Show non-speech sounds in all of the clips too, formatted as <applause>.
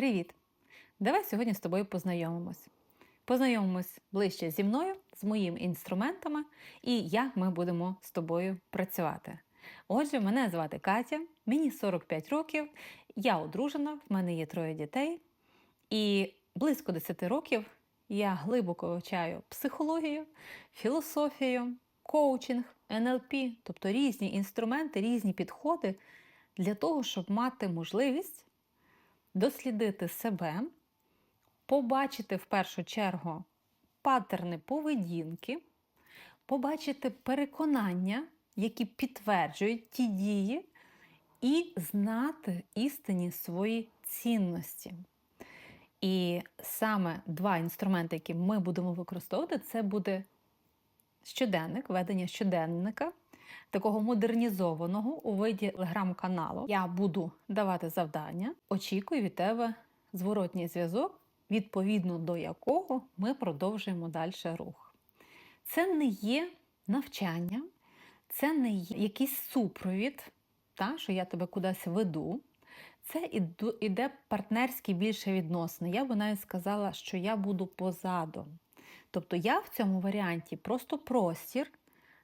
Привіт! Давай сьогодні з тобою познайомимось. Познайомимось ближче зі мною, з моїми інструментами і як ми будемо з тобою працювати. Отже, мене звати Катя, мені 45 років, я одружена, в мене є троє дітей, і близько 10 років я глибоко вивчаю психологію, філософію, коучинг, НЛП, тобто різні інструменти, різні підходи для того, щоб мати можливість дослідити себе, побачити в першу чергу паттерни поведінки, побачити переконання, які підтверджують ті дії, і знати істинні свої цінності. І саме два інструменти, які ми будемо використовувати, це буде щоденник, ведення щоденника, такого модернізованого у виді телеграм-каналу. Я буду давати завдання, очікую від тебе зворотній зв'язок, відповідно до якого ми продовжуємо далі рух. Це не є навчання, це не є якийсь супровід, та, що я тебе кудись веду. Це іде партнерські більше відносини. Я би навіть сказала, що я буду позаду. Тобто я в цьому варіанті просто простір,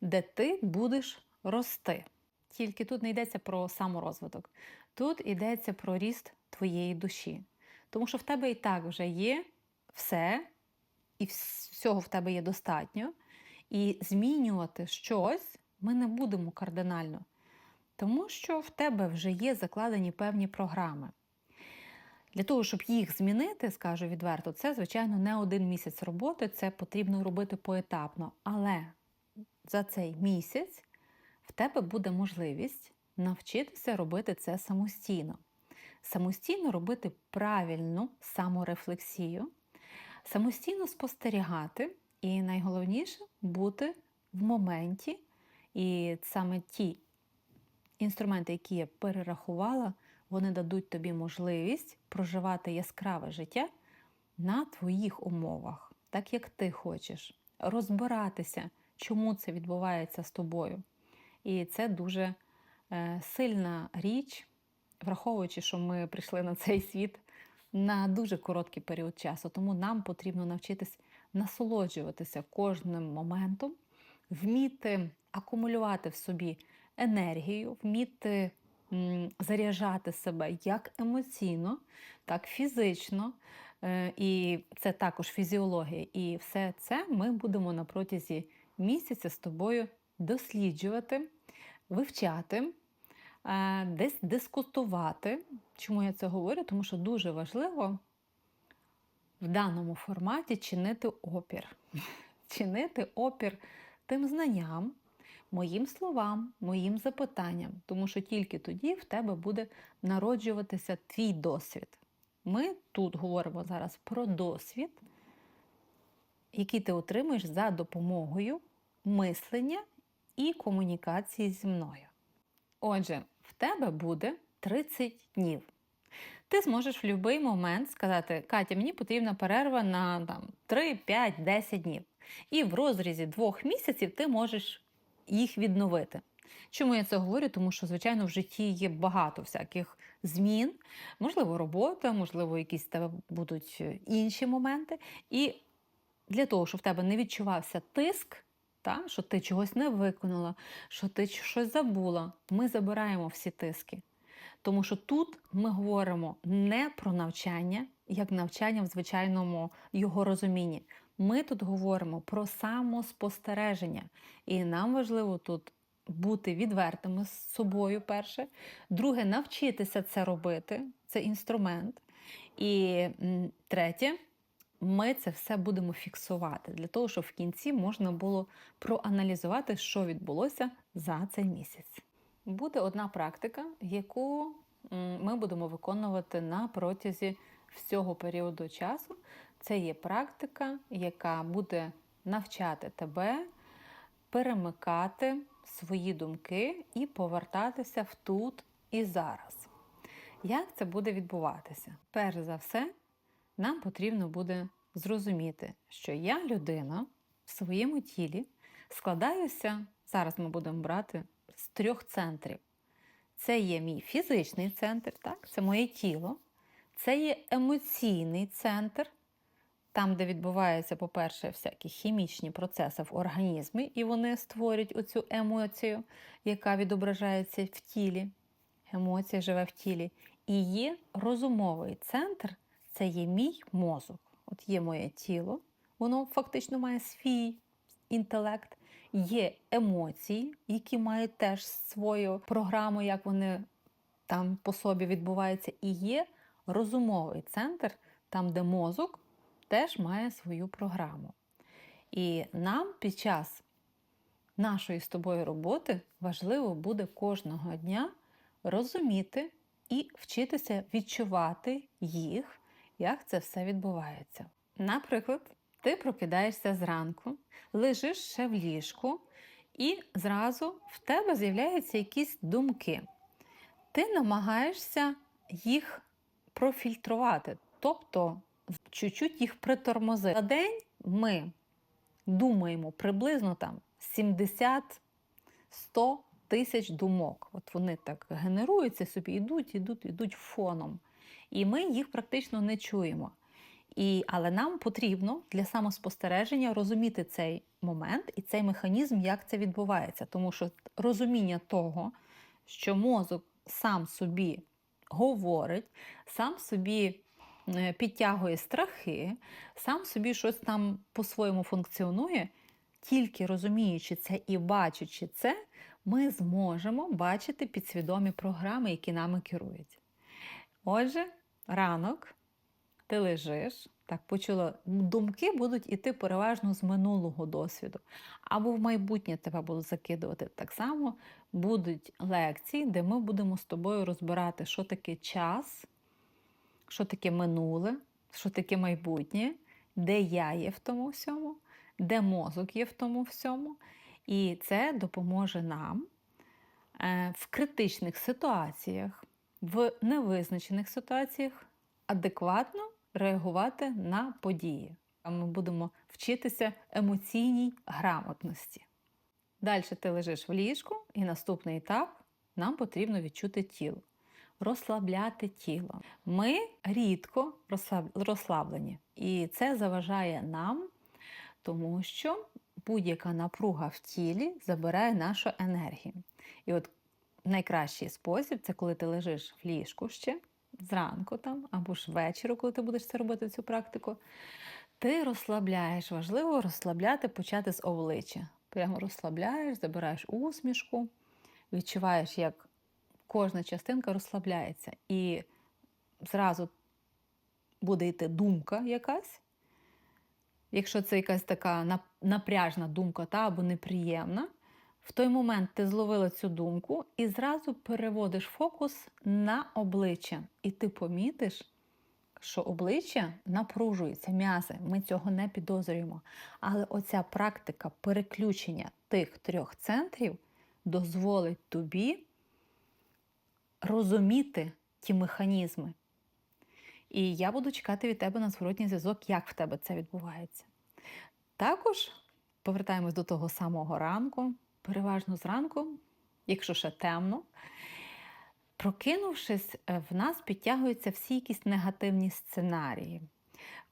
де ти будеш рости. Тільки тут не йдеться про саморозвиток, тут йдеться про ріст твоєї душі. Тому що в тебе і так вже є все, і всього в тебе є достатньо. І змінювати щось ми не будемо кардинально, тому що в тебе вже є закладені певні програми. Для того, щоб їх змінити, скажу відверто, це, звичайно, не один місяць роботи, це потрібно робити поетапно. Але за цей місяць в тебе буде можливість навчитися робити це самостійно. Самостійно робити правильну саморефлексію, самостійно спостерігати, і найголовніше бути в моменті. І саме ті інструменти, які я перерахувала, вони дадуть тобі можливість проживати яскраве життя на твоїх умовах, так як ти хочеш, розбиратися, чому це відбувається з тобою. І це дуже е, сильна річ, враховуючи, що ми прийшли на цей світ на дуже короткий період часу. Тому нам потрібно навчитись насолоджуватися кожним моментом, вміти акумулювати в собі енергію, вміти заряджати себе як емоційно, так фізично. Е, І це також фізіологія. І все це ми будемо на протязі місяця з тобою досліджувати, вивчати, е, десь дискутувати. Чому я це говорю? Тому що дуже важливо в даному форматі чинити опір. <laughs> Чинити опір тим знанням, моїм словам, моїм запитанням, тому що тільки тоді в тебе буде народжуватися твій досвід. Ми тут говоримо зараз про досвід, який ти отримуєш за допомогою мислення і комунікації зі мною. Отже, в тебе буде 30 днів. Ти зможеш в будь-який момент сказати, Катя, мені потрібна перерва на там, 3, 5, 10 днів. І в розрізі двох місяців ти можеш їх відновити. Чому я це говорю? Тому що, звичайно, в житті є багато всяких змін, можливо, робота, можливо, якісь в тебе будуть е, інші моменти. І для того, щоб в тебе не відчувався тиск, та, що ти чогось не виконала, що ти щось забула, ми забираємо всі тиски. Тому що тут ми говоримо не про навчання, як навчання в звичайному його розумінні. Ми тут говоримо про самоспостереження. І нам важливо тут бути відвертими з собою, перше. Друге, навчитися це робити, це інструмент. І третє, ми це все будемо фіксувати для того, щоб в кінці можна було проаналізувати, що відбулося за цей місяць. Буде одна практика, яку ми будемо виконувати на протязі всього періоду часу. Це є практика, яка буде навчати тебе перемикати свої думки і повертатися в тут і зараз. Як це буде відбуватися? Перш за все, нам потрібно буде зрозуміти, що я людина в своєму тілі складаюся, зараз ми будемо брати з трьох центрів. Це є мій фізичний центр, так? це моє тіло, це є емоційний центр, там, де відбуваються, по-перше, всякі хімічні процеси в організмі, і вони створюють оцю емоцію, яка відображається в тілі. Емоція живе в тілі. І є розумовий центр це є мій мозок. От є моє тіло, воно фактично має свій інтелект, є емоції, які мають теж свою програму, як вони там по собі відбуваються, і є розумовий центр, там, де мозок теж має свою програму. І нам під час нашої з тобою роботи важливо буде кожного дня розуміти і вчитися відчувати їх, як це все відбувається. Наприклад, ти прокидаєшся зранку, лежиш ще в ліжку, і зразу в тебе з'являються якісь думки. Ти намагаєшся їх профільтрувати, тобто чуть-чуть їх притормозити. За день ми думаємо приблизно там 70-100 тисяч думок. От вони так генеруються собі, йдуть, йдуть, йдуть фоном. І ми їх практично не чуємо. І, але нам потрібно для самоспостереження розуміти цей момент і цей механізм, як це відбувається. Тому що розуміння того, що мозок сам собі говорить, сам собі е, підтягує страхи, сам собі щось там по-своєму функціонує, тільки розуміючи це і бачачи це, ми зможемо бачити підсвідомі програми, які нами керують. Отже, ранок ти лежиш, так почула, думки будуть іти переважно з минулого досвіду, або в майбутнє тебе будуть закидувати. Так само будуть лекції, де ми будемо з тобою розбирати, що таке час, що таке минуле, що таке майбутнє, де я є в тому всьому, де мозок є в тому всьому. І це допоможе нам е, в критичних ситуаціях, в невизначених ситуаціях адекватно реагувати на події. Ми будемо вчитися емоційній грамотності. Далі ти лежиш в ліжку, і наступний етап нам потрібно відчути тіло, розслабляти тіло. Ми рідко розслаблені, і це заважає нам, тому що будь-яка напруга в тілі забирає нашу енергію. І от найкращий спосіб це коли ти лежиш в ліжку ще зранку там, або ж ввечері, коли ти будеш це робити цю практику. Ти розслабляєш, важливо розслабляти, почати з обличчя. Прямо розслабляєш, забираєш усмішку, відчуваєш, як кожна частинка розслабляється. І зразу буде йти думка якась. Якщо це якась така напряжна думка та, або неприємна, в той момент ти зловила цю думку і зразу переводиш фокус на обличчя. І ти помітиш, що обличчя напружується, м'язи. Ми цього не підозрюємо. Але оця практика переключення тих трьох центрів дозволить тобі розуміти ті механізми. І я буду чекати від тебе на зворотній зв'язок, як в тебе це відбувається. Також повертаємось до того самого ранку, переважно зранку, якщо ще темно. Прокинувшись, е, в нас підтягуються всі якісь негативні сценарії.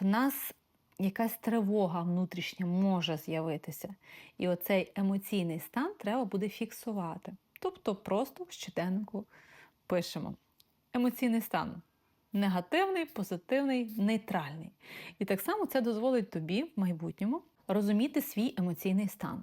В нас якась тривога внутрішня може з'явитися. І оцей емоційний стан треба буде фіксувати. Тобто просто в щоденнику пишемо. Емоційний стан негативний, позитивний, нейтральний. І так само це дозволить тобі в майбутньому розуміти свій емоційний стан.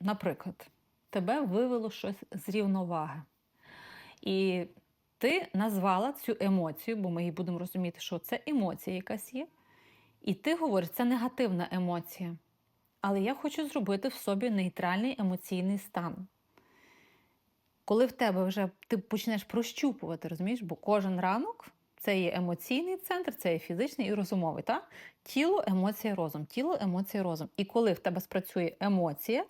Наприклад, тебе вивело щось з рівноваги. І ти назвала цю емоцію, бо ми її будемо розуміти, що це емоція якась є. І ти говориш, це негативна емоція. Але я хочу зробити в собі нейтральний емоційний стан. Коли в тебе вже ти почнеш прощупувати, розумієш, бо кожен ранок це є емоційний центр, це є фізичний і розумовий. Та? Тіло, емоція, розум, тіло, емоція, розум. І коли в тебе спрацює емоція,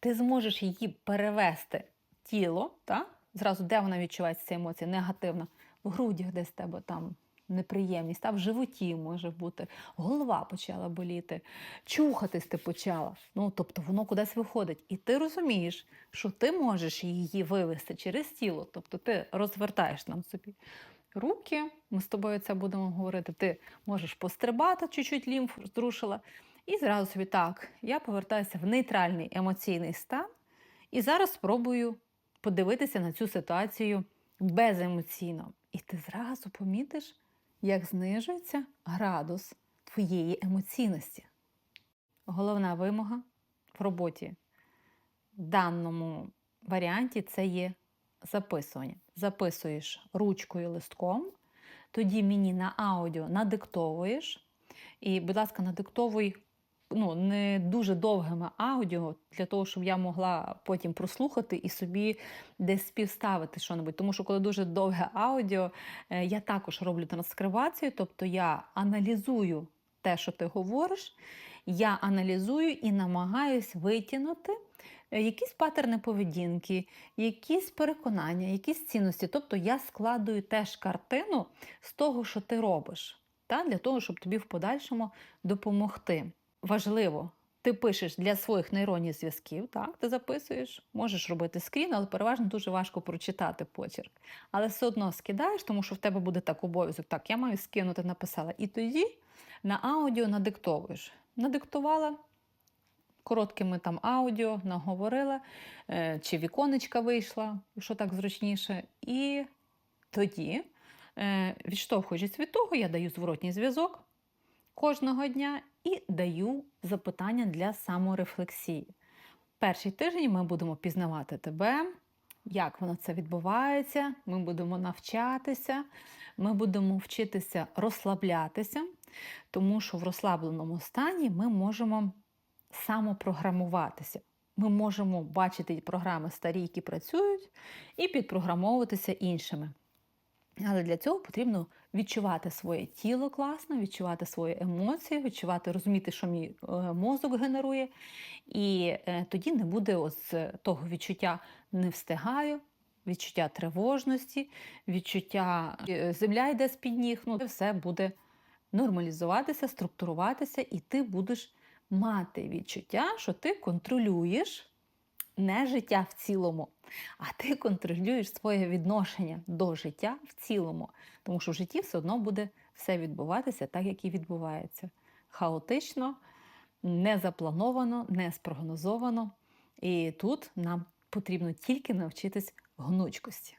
ти зможеш її перевести тіло, та? зразу де вона відчувається ця емоція негативна, в грудях десь тебе там неприємність, та в животі може бути, голова почала боліти, чухатись ти почала. Ну, тобто воно кудись виходить. І ти розумієш, що ти можеш її вивести через тіло, тобто ти розвертаєш нам собі руки. Ми з тобою це будемо говорити. Ти можеш пострибати, чуть-чуть лімф зрушила. І зразу собі так, я повертаюся в нейтральний емоційний стан. І зараз спробую подивитися на цю ситуацію беземоційно. І ти зразу помітиш, як знижується градус твоєї емоційності. Головна вимога в роботі в даному варіанті це є записування. Записуєш ручкою листком, тоді мені на аудіо надиктовуєш. І, будь ласка, надиктовуй ну, не дуже довгими аудіо, для того, щоб я могла потім прослухати і собі десь співставити що-небудь. Тому що, коли дуже довге аудіо, е, я також роблю транскрибацію, тобто я аналізую те, що ти говориш, я аналізую і намагаюсь витягнути е, якісь патерни поведінки, якісь переконання, якісь цінності. Тобто я складую теж картину з того, що ти робиш, та, для того, щоб тобі в подальшому допомогти. Важливо, ти пишеш для своїх нейронних зв'язків, так, ти записуєш, можеш робити скрін, але переважно дуже важко прочитати почерк. Але все одно скидаєш, тому що в тебе буде так обов'язок. Так, я маю скинути, написала. І тоді на аудіо надиктовуєш. Надиктувала короткими там аудіо, наговорила, е, чи віконечка вийшла, що так зручніше. І тоді, е, відштовхуючись від того, я даю зворотній зв'язок кожного дня і даю запитання для саморефлексії. Перший тиждень ми будемо пізнавати тебе, як воно це відбувається. Ми будемо навчатися, ми будемо вчитися розслаблятися, тому що в розслабленому стані ми можемо самопрограмуватися. Ми можемо бачити програми старі, які працюють, і підпрограмовуватися іншими. Але для цього потрібно відчувати своє тіло класно, відчувати свої емоції, відчувати, розуміти, що мій е, мозок генерує. І е, тоді не буде ось того відчуття не встигаю, відчуття тривожності, відчуття е, земля йде з-під ніг. Ну, все буде нормалізуватися, структуруватися, і ти будеш мати відчуття, що ти контролюєш не життя в цілому, а ти контролюєш своє відношення до життя в цілому. Тому що в житті все одно буде все відбуватися так, як і відбувається. Хаотично, не заплановано, не спрогнозовано. І тут нам потрібно тільки навчитись гнучкості.